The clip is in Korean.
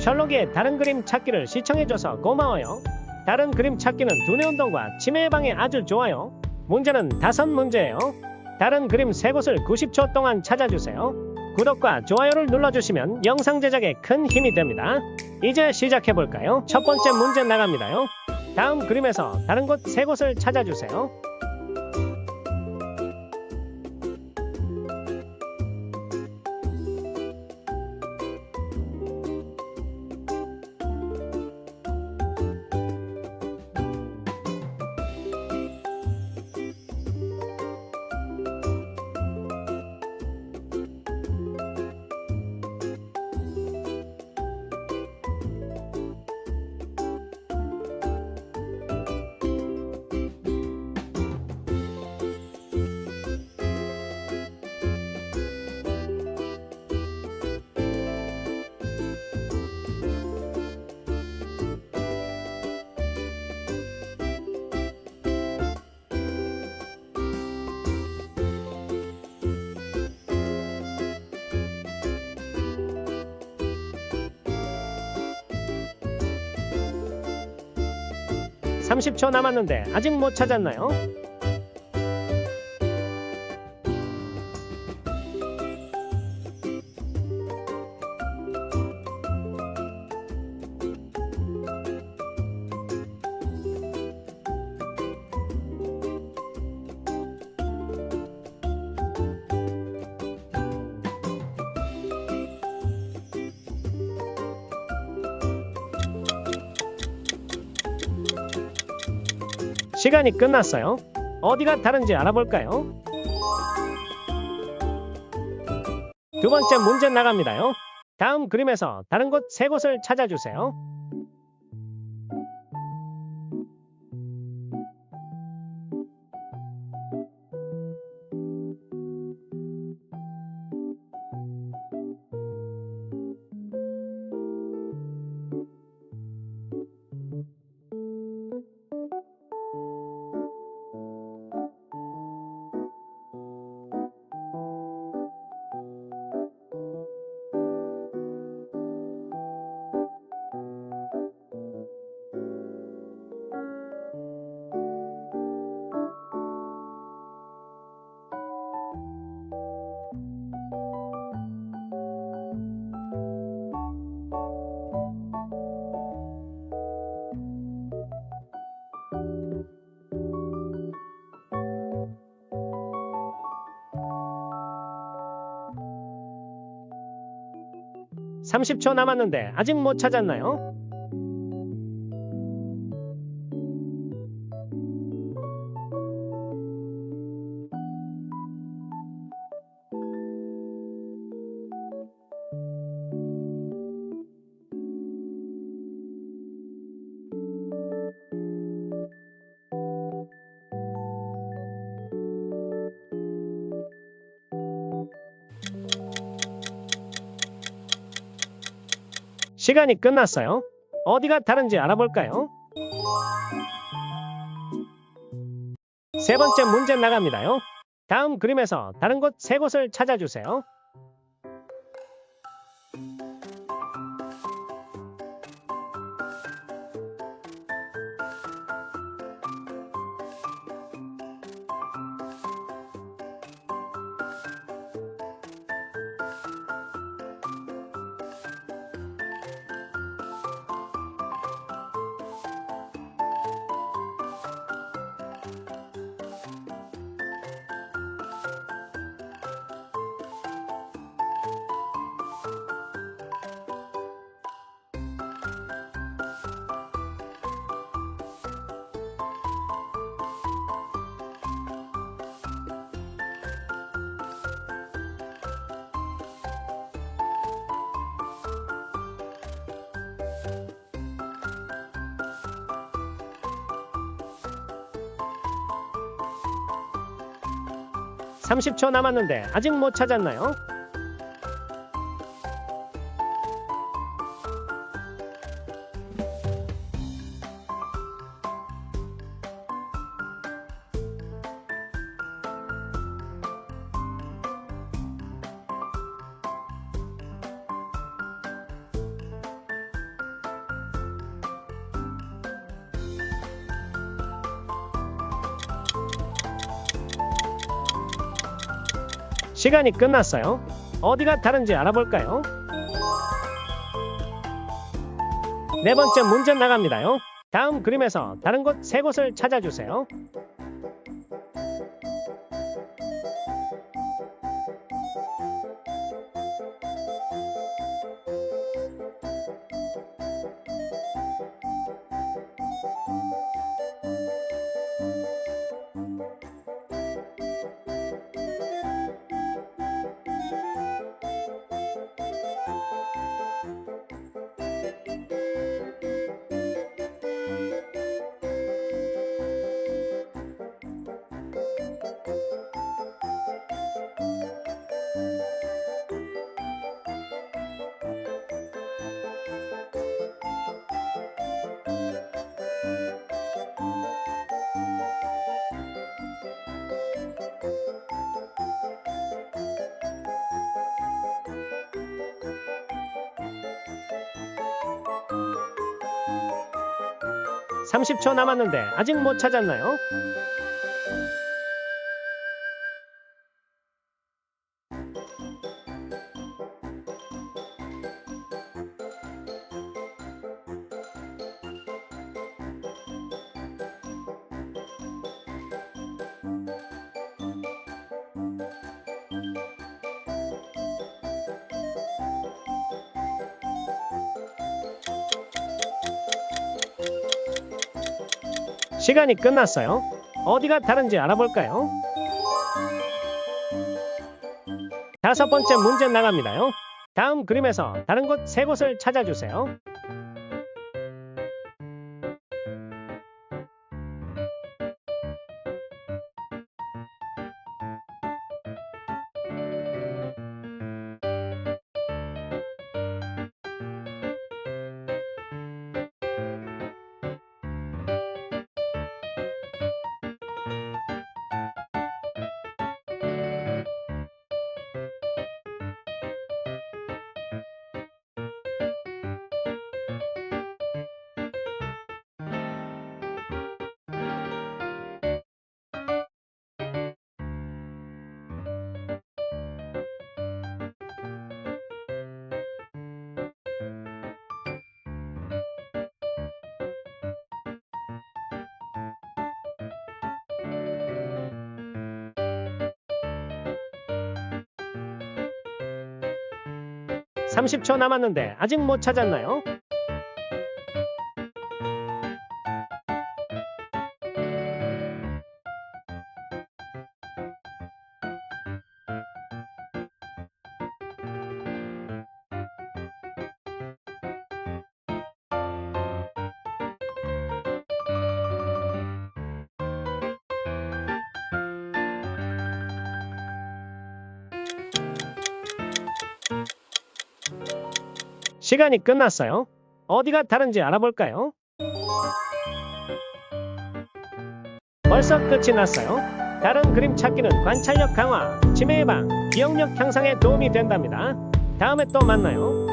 셜록의 다른 그림 찾기를 시청해줘서 고마워요. 다른 그림 찾기는 두뇌 운동과 치매 예방에 아주 좋아요. 문제는 다섯 문제예요. 다른 그림 세 곳을 90초 동안 찾아주세요. 구독과 좋아요를 눌러주시면 영상 제작에 큰 힘이 됩니다. 이제 시작해볼까요? 첫 번째 문제 나갑니다요. 다음 그림에서 다른 곳 세 곳을 찾아주세요. (30초) 남았는데 아직 못 찾았나요? 시간이 끝났어요. 어디가 다른지 알아볼까요? 두 번째 문제 나갑니다요. 다음 그림에서 다른 곳 세 곳을 찾아주세요. (30초) 남았는데 아직 못 찾았나요? 시간이 끝났어요. 어디가 다른지 알아볼까요? 세 번째 문제 나갑니다요. 다음 그림에서 다른 곳 세 곳을 찾아주세요. (30초) 남았는데 아직 못 찾았나요? 시간이 끝났어요. 어디가 다른지 알아볼까요? 네 번째 문제 나갑니다요. 다음 그림에서 다른 곳 세 곳을 찾아주세요. 삼십 초 남았는데 아직 못 찾았나요? 시간이 끝났어요. 어디가 다른지 알아볼까요? 다섯 번째 문제 나갑니다요. 다음 그림에서 다른 곳 세 곳을 찾아주세요. 삼십 초 남았는데 아직 못 찾았나요? 시간이 끝났어요. 어디가 다른지 알아볼까요? 벌써 끝이 났어요. 다른 그림 찾기는 관찰력 강화, 치매 예방, 기억력 향상에 도움이 된답니다. 다음에 또 만나요.